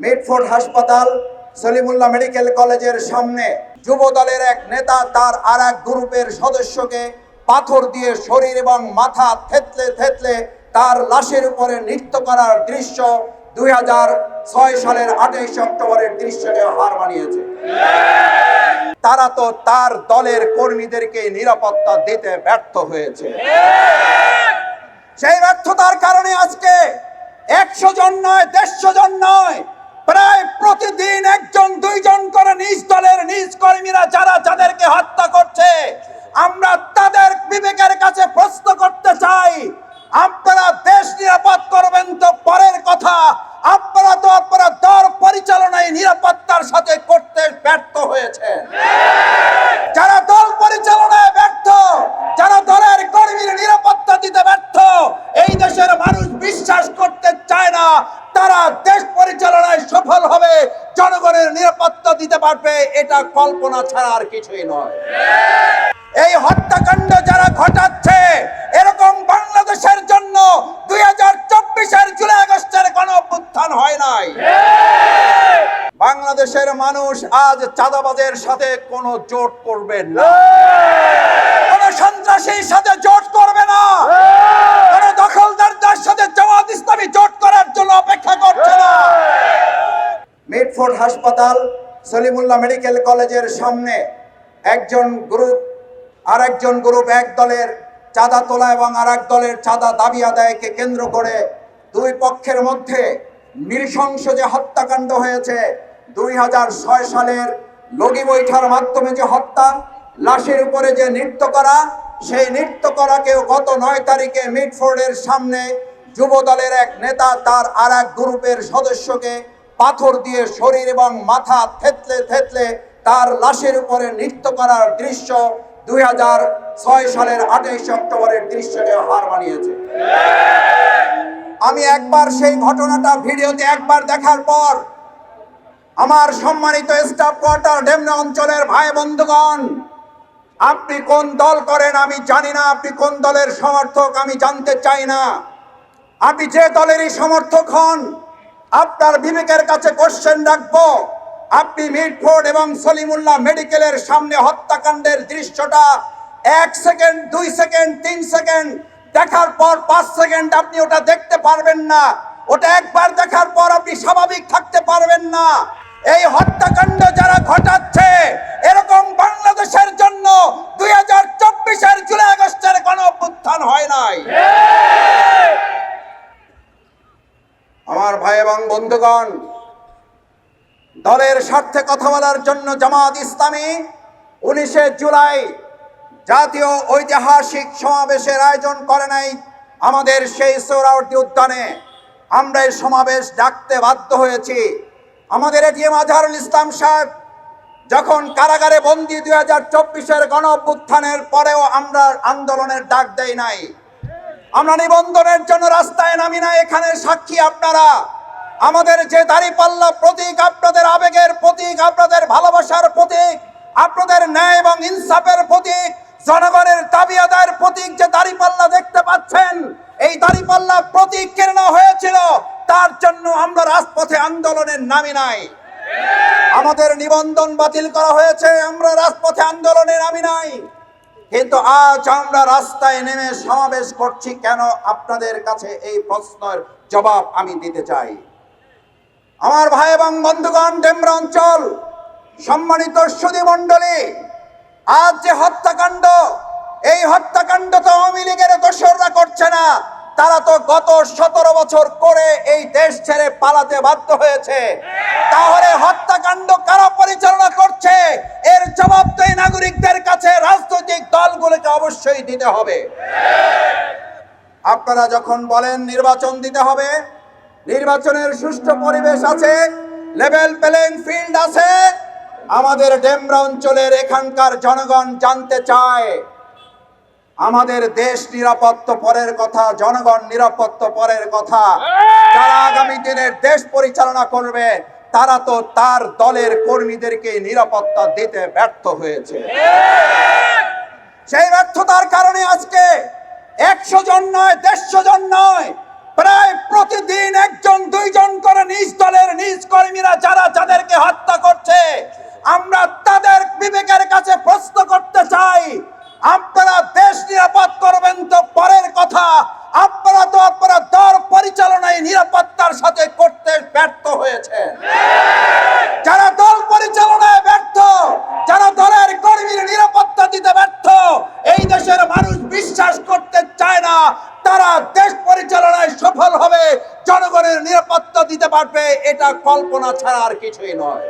Mitford হাসপাতাল Salimullah medical কলেজের সামনে যুব দলের এক নেতা তার আর এক গ্রুপের সদস্যকে পাথর দিয়ে শরীর এবং মাথা থেতলে থেতলে তার লাশের উপরে নৃত্য করার দৃশ্য দুই ছয় সালের আঠাইশ অক্টোবরের দৃশ্যকে হার মানিয়েছে। তারা তো তার দলের কর্মীদেরকে নিরাপত্তা দিতে ব্যর্থ হয়েছে। সেই ব্যর্থতার কারণে আজকে একশো জন নয়, দেড়শো জন নয় প্রায় প্রতিদিন একজন, দুইজন করে নিজ দলের নিজ কর্মীরা যারা যাদেরকে হত্যা করছে, আমরা তাদের বিবেকের কাছে প্রশ্ন করতে চাই, আপনারা দেশ নিরাপদ করবেন তো পরের কথা আপনারা তো আপনারা দর পরিচালনায় নিরাপত্তার সাথে করতে ব্যর্থ হয়েছে যারা দল পরিচালনায় ব্যর্থ যারা দলের কর্মীর নিরাপত্তা দিতে ব্যর্থ এই দেশের মানুষ বিশ্বাস করতে চায় না তারা দেশ পরিচালনায় সফল হবে জনগণের নিরাপত্তা দিতে পারবে, এটা কল্পনা ছাড়া আর কিছুই নয়। এই হত্যাকাণ্ড যারা ঘটাচ্ছে, এরকম বাংলাদেশের জন্য দুই হাজার চব্বিশের জুলাই আগস্টের কোন অভ্যুত্থান হয় নাই। বাংলাদেশের মানুষ আজ চাঁদাবাজের সাথে কোনো জোট করবে না। কোন সন্ত্রাসীর সাথে জোট করবে না। কোন দখলদারদের সাথে জামাত ইসলামী জোট করার জন্য অপেক্ষা করছে না। মিটফোর্ড হাসপাতাল সলিমুল্লাহ মেডিকেল কলেজের সামনে একজন গ্রুপ আর একজন গ্রুপ এক দলের চাঁদা তোলা এবং আর এক দলের চাঁদা দাবি আদায়কে কেন্দ্র করে দুই পক্ষের মধ্যে নৃশংস যে হত্যাকাণ্ড হয়েছে, দুই হাজার ছয় সালের লগি বৈঠার মাধ্যমে যে হত্যা, লাশের উপরে যে নৃত্য করা, সেই নৃত্য করাকেও গত নয় তারিখে মিটফোর্ডের সামনে যুব দলের এক নেতা, তার আর এক গ্রুপের সদস্যকে পাথর দিয়ে শরীর এবং মাথা থেতলে থেতলে তার লাশের উপরে নৃত্য করার দৃশ্য দুই হাজার ছয় সালের আঠাইশ অক্টোবরের দৃশ্যকে হার মানিয়েছে। আমি একবার সেই ঘটনাটা ভিডিওতে একবার দেখার পর আমার সম্মানিত স্টাফ কোয়ার্টার ডেমনা অঞ্চলের ভাই বন্ধুগণ, আপনি কোন দল করেন আমি জানি না, আপনি কোন দলের সমর্থক আমি জানতে চাই না। আপনি যে দলেরই সমর্থক হন আপনার বিবেকের কাছে কোশ্চেন রাখব। আপনি মিটফোর্ড এবং সলিমুল্লাহ মেডিকেলের সামনে হত্যাকাণ্ডের দৃশ্যটা এক সেকেন্ড, দুই সেকেন্ড, তিন সেকেন্ড, দেখার পর পাঁচ সেকেন্ড আপনি ওটা দেখতে পারবেন না। ওটা একবার দেখার পর আপনি স্বাভাবিক থাকতে পারবেন না। এই হত্যাকাণ্ড যারা ঘটাচ্ছে, এরকম বাংলাদেশের জন্য দুই হাজার হাজার চব্বিশের জুলাই আগস্টের কোনো অভ্যুত্থান হয় নাই আমার ভাই এবং বন্ধুগণ, দলের স্বার্থে কথা বলার জন্য জামাত ইসলামী উনিশে জুলাই জাতীয় ঐতিহাসিক সমাবেশের আয়োজন করে নাই আমাদের সেই সৌরাবর্তী উদ্যানে। আমরা এই সমাবেশ ডাকতে বাধ্য হয়েছি। আমাদের এটিএম আজহারুল ইসলাম সাহেব যখন কারাগারে বন্দি দুই হাজার চব্বিশের গণ অভ্যুত্থানের পরেও আমরা আন্দোলনের ডাক দেই নাই। আমরা নিবন্ধনের জন্য রাস্তায় নামি না এখানে সাক্ষী আপনারা। আমাদের যে দাঁড়িপাল্লা প্রতীক, আপনাদের আবেগের প্রতীক, আপনাদের ভালোবাসার প্রতীক, আপনাদের ন্যায় এবং ইনসাফের প্রতীক, জনগণের দাবি আদায়ের প্রতীক যে দাঁড়িপাল্লা দেখতে পাচ্ছেন, এই দাঁড়িপাল্লা প্রতীক কেন হয়েছিল, তার জন্য আমরা রাজপথে আন্দোলনের নামি নাই। আমাদের নিবন্ধন বাতিল করা হয়েছে, আমরা রাজপথে আন্দোলনে নামি নাই। কিন্তু আজ আমরা রাস্তায় নেমে সমাবেশ করছি কেন? আপনাদের কাছে এই প্রশ্নের জবাব আমি দিতে চাই। আমার ভাই এবং বন্ধুগণ ডেমরা অঞ্চল, সম্মানিত সুদী মণ্ডলী, আজ যে হত্যাকাণ্ড, এই হত্যাকাণ্ড তো আওয়ামী লীগের দোসররা করছে না। তারা তো গত সতেরো বছর করে এই দেশ ছেড়ে পালাতে বাধ্য হয়েছে। তাহলে হত্যাকাণ্ড কারা পরিচালনা করছে? এর জবাব তো এই নাগরিকদের কাছে রাজনৈতিক দলগুলোকে অবশ্যই দিতে হবে। আপনারা যখন বলেন নির্বাচন দিতে হবে নির্বাচনের সুষ্ঠু পরিবেশ আছে লেভেল প্লেইং ফিল্ড আছে। আমাদের ডেমরা অঞ্চলের এখানকার জনগণ জানতে চায়, আমাদের দেশ নিরাপত্ত পরের কথা, জনগণ নিরাপত্ত পরের কথা। যারা আগামী দিনের দেশ পরিচালনা করবে, তারা তো তার দলের কর্মীদেরকে নিরাপত্তা দিতে ব্যর্থ হয়েছে। সেই ব্যর্থতার কারণে আজকে একশো জন নয়, দেড়শো জন নয় প্রায় প্রতিদিন একজন, দুইজন করে নিজ দলের নিজ কর্মীরা যারা যাদেরকে হত্যা করছে, আমরা তাদের বিবেকের কাছে প্রশ্ন করতে চাই, আপনারা দেশ নিরাপদ করবেন তো পরের কথা, আপনারা তো পারবে এটা কল্পনা ছাড়া আর কিছুই নয়।